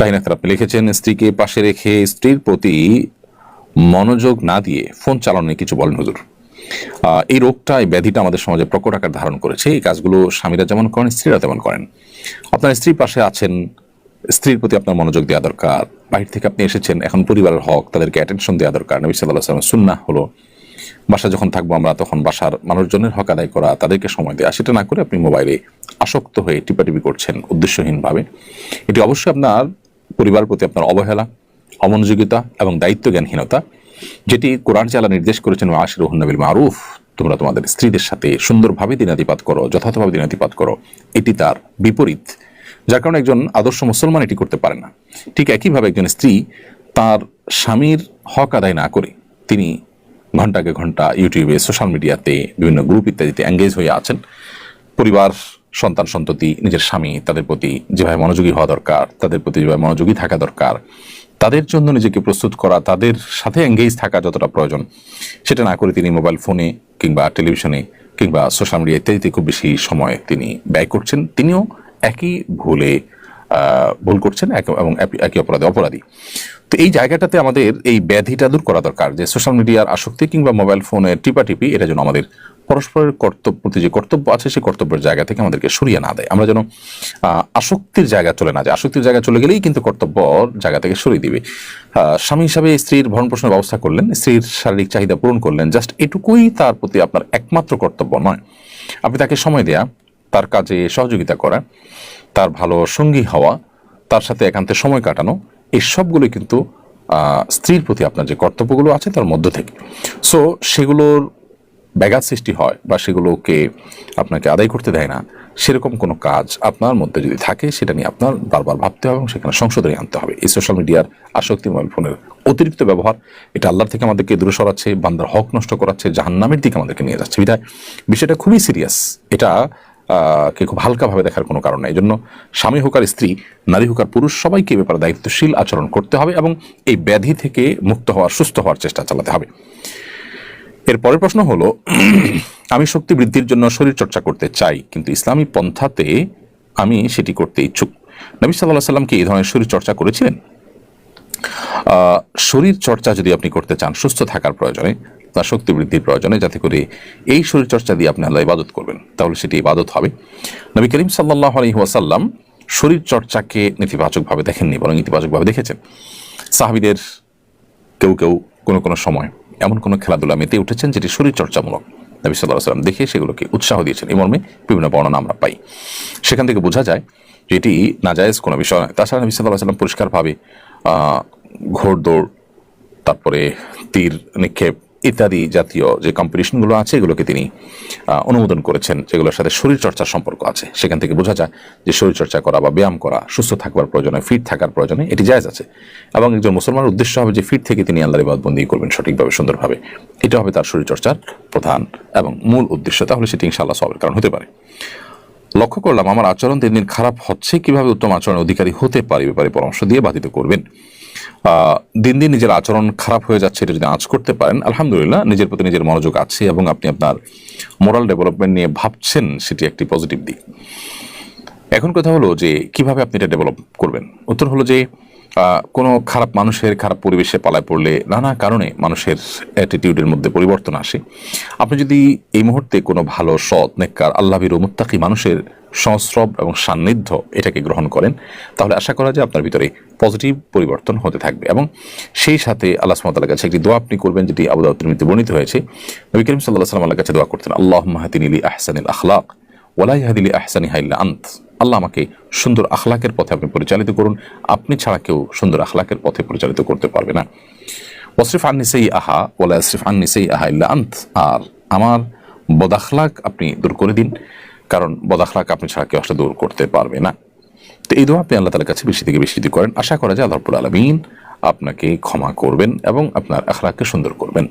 শাহিন আক্তার আপনি লিখেছেন, স্ত্রীকে পাশে রেখে স্ত্রীর প্রতি মনোযোগ না দিয়ে ফোন চালানো কিছু বলেন হুজুর। এই রোগটা, এই ব্যাধিটা আমাদের সমাজে প্রকট আকার ধারণ করেছে। এই কাজগুলো স্বামীরা যেমন করেন, স্ত্রীরা তেমন করেন। আপনার স্ত্রীর পাশে আছেন, স্ত্রীর প্রতি আপনার মনোযোগ দেওয়া দরকার। বাহির থেকে আপনি এসেছেন, এখন পরিবারের হক, তাদেরকে অ্যাটেনশন দেওয়া দরকার। নবী সাল্লাহ সাল্লাম সুন্না হলো, বাসা যখন থাকব আমরা, তখন বাসার মানুষজনের হক আদায় করা, তাদেরকে সময় দেওয়া সেটা না করে আপনি মোবাইলে আসক্ত হয়ে টিপাটিপি করছেন উদ্দেশ্যহীনভাবে। এটি অবশ্যই আপনার পরিবারের প্রতি আপনার অবহেলা, অমনোযোগিতা এবং দায়িত্ব জ্ঞানহীনতা যেটি কোরআন চালা নির্দেশ করেছেন আশির নবিল মারুফ তোমরা তোমাদের স্ত্রীদের সাথে সুন্দরভাবে দিনাতিপাত করো, যথাযথভাবে দিনাতিপাত করো, এটি তার বিপরীত। যার কারণে একজন আদর্শ মুসলমান এটি করতে পারে না। ঠিক একইভাবে একজন স্ত্রী তার স্বামীর হক আদায় না করে তিনি ঘন্টাকে ঘণ্টা ইউটিউবে, সোশ্যাল মিডিয়াতে, বিভিন্ন গ্রুপ ইত্যাদিতে এঙ্গেজ হয়ে আছেন। পরিবার সন্তান সন্ততি, নিজের স্বামী, তাদের প্রতি যেভাবে মনোযোগী হওয়া দরকার, তাদের প্রতি যেভাবে মনোযোগী থাকা দরকার, তাদের জন্য নিজেকে প্রস্তুত করা, তাদের সাথে এঙ্গেজ থাকা যতটা প্রয়োজন, সেটা না করে তিনি মোবাইল ফোনে কিংবা টেলিভিশনে কিংবা সোশ্যাল মিডিয়া ইত্যাদিতে খুব বেশি সময় তিনি ব্যয় করছেন। তিনিও একই ভুলে ভুল করছেন এবং একই অপরাধে অপরাধী। তো এই জায়গাটাতে আমাদের এই ব্যাধিটা দূর করা দরকার যে সোশ্যাল মিডিয়ার আসক্তি কিংবা মোবাইল ফোনের টিপাটিপি, এটা যেন আমাদের পরস্পরের কর্তব্য প্রতি যে কর্তব্য আছে, সেই কর্তব্যের জায়গা থেকে আমাদেরকে সরিয়ে না দেয়। আমরা যেন আসক্তির জায়গা চলে না যায়। আসক্তির জায়গা চলে গেলেই কিন্তু কর্তব্য জায়গা থেকে সরিয়ে দিবে। স্বামী হিসাবে স্ত্রীর ভরণ পোষণের ব্যবস্থা করলেন, স্ত্রীর শারীরিক চাহিদা পূরণ করলেন। জাস্ট এটুকুই তার প্রতি আপনার একমাত্র কর্তব্য নয়। আপনি তাকে সময় দেয়া, তার কাজে সহযোগিতা করা, তার ভালো সঙ্গী হওয়া, তার সাথে একান্তে সময় কাটানো, এই সবগুলো কিন্তু স্ত্রীর প্রতি আপনার যে কর্তব্যগুলো আছে, তার মধ্য থেকে। সো সেগুলোর ব্যাঘাত সৃষ্টি হয় বা সেগুলোকে আপনাকে আদায় করতে দেয় না, সেরকম কোনো কাজ আপনার মধ্যে যদি থাকে, সেটা নিয়ে আপনার বারবার ভাবতে হবে এবং সেখানে সংশোধনী আনতে হবে। এই সোশ্যাল মিডিয়ার আসক্তি মোবাইল ফোনের অতিরিক্ত ব্যবহার, এটা আল্লাহর থেকে আমাদেরকে দূরে সরাচ্ছে, বান্দার হক নষ্ট করাচ্ছে, জাহান্নামের দিকে আমাদেরকে নিয়ে যাচ্ছে। বিধায় বিষয়টা খুবই সিরিয়াস এটা কে খুব হালকাভাবে দেখার কোনো কারণ নেই। এই জন্য স্বামী হোক আর স্ত্রী, নারী হোক আর পুরুষ, সবাইকে এ ব্যাপারে দায়িত্বশীল আচরণ করতে হবে এবং এই ব্যাধি থেকে মুক্ত হওয়ার, সুস্থ হওয়ার চেষ্টা চালাতে হবে। এর পরের প্রশ্ন হলো, আমি শক্তি বৃদ্ধির জন্য শরীর চর্চা করতে চাই, কিন্তু ইসলামী পন্থাতে আমি সেটি করতে ইচ্ছুক। নবী সাল্লাহ সাল্লাম কি এই ধরনের শরীর চর্চা করেছিলেন? শরীর চর্চা যদি আপনি করতে চান, সুস্থ থাকার প্রয়োজনে, তার শক্তি বৃদ্ধির প্রয়োজনে, যাতে করে এই শরীর চর্চা দিয়ে আপনি আল্লাহ ইবাদত করবেন, তাহলে সেটি ইবাদত হবে। নবী করিম সাল্লাহ আলহি ওয়াসাল্লাম শরীর চর্চাকে নেতিবাচকভাবে দেখেননি, বরং ইতিবাচকভাবে দেখেছেন। সাহাবিদের কেউ কেউ কোনো কোনো সময় এমন কোনো খেলাধুলা মেতে উঠেছেন যেটি শরীরচর্চামূলক। নবী সাল্লাহ সাল্লাম দেখে সেগুলোকে উৎসাহ দিয়েছেন। এই মর্মে বিভিন্ন বর্ণনা আমরা পাই। সেখান থেকে বোঝা যায় যে এটি নাজায়জ কোনো বিষয় নয়। তাছাড়া নবী সাল্লাহ সাল্লাম পরিষ্কারভাবে ঘোড়দৌড়, তারপরে তীর নিক্ষেপ ইত্যাদি জাতীয় যে কম্পিটিশনগুলো আছে, এগুলোকে তিনি অনুমোদন করেছেন, যেগুলোর সাথে শরীরচর্চার সম্পর্ক আছে। সেখান থেকে বোঝা যায় যে শরীরচর্চা করা বা ব্যায়াম করা, সুস্থ থাকবার প্রয়োজনে ফিট থাকার প্রয়োজনে এটি জায়জ আছে। এবং একজন মুসলমানের উদ্দেশ্য হবে যে ফিট থেকে তিনি আল্লাহর ইবাদবন্দি করবেন সঠিকভাবে, সুন্দরভাবে। এটা হবে তার শরীরচর্চার প্রধান এবং মূল উদ্দেশ্য। তাহলে সেটি ইনশাআল্লাহ সবের কারণ হতে পারে। লক্ষ্য করলাম, আমার আচরণ দিন দিন খারাপ হচ্ছে, কীভাবে উত্তম আচরণের অধিকারী হতে পারি, ব্যাপারে পরামর্শ দিয়ে বাধিত করবেন। দিন দিন নিজের আচরণ খারাপ হয়ে যাচ্ছে, এটা যদি আঁচ করতে পারেন, আলহামদুলিল্লাহ, নিজের প্রতি নিজের মনোযোগ আছে এবং আপনি আপনার মোরাল ডেভেলপমেন্ট নিয়ে ভাবছেন, সেটি একটি পজিটিভ দিক। এখন কথা হলো যে, কীভাবে আপনি এটা ডেভেলপ করবেন? উত্তর হলো যে কোনো খারাপ মানুষের খারাপ পরিবেশে পালায় পড়লে নানা কারণে মানুষের অ্যাটিটিউডের মধ্যে পরিবর্তন আসে। আপনি যদি এই মুহূর্তে কোনো ভালো সৎ, নেককার আল্লাহির মুত্তাকি মানুষের সংস্রব এবং সান্নিধ্য এটাকে গ্রহণ করেন, তাহলে আশা করা যায় আপনার ভিতরে পজিটিভ পরিবর্তন হতে থাকবে। এবং সেই সাথে আল্লাহ সুমতাল্লাহ কাছে একটি দোয়া আপনি করবেন, যেটি আবুদাউদ্দিনীতে বর্ণিত হয়েছে। নবী করিম সাল্লাহ সাল্লাম আল্লাহ কাছে দোয়া করতেন আল্লাহ মাহাতিনিলি আহসানিল আখলাক ওলাই হাদিলি আহসানি হাইল্লা আন্ত। আল্লাহ আমাকে সুন্দর আখলাকের পথে আপনি পরিচালিত করুন। আপনি ছাড়া কেউ সুন্দর আখলাকের পথে পরিচালিত করতে পারবে না। ওসরিফ আন্নি সেই আহা ওলা আসরিফ আন্নি সেই আহা ইল্লা আন্ত। আর, আমার বদাখলাক আপনি দূর করে দিন। কারণ বদাখলাক আপনি ছাড়া কেউ আসলে দূর করতে পারবে না। তো এই দোয়া আপনি আল্লাহ তালার কাছে বেশি থেকে বেশি যদি করেন, আশা করা যায় আল্লাহ রব্বুল আলমিন আপনাকে ক্ষমা করবেন এবং আপনার আখলাককে সুন্দর করবেন।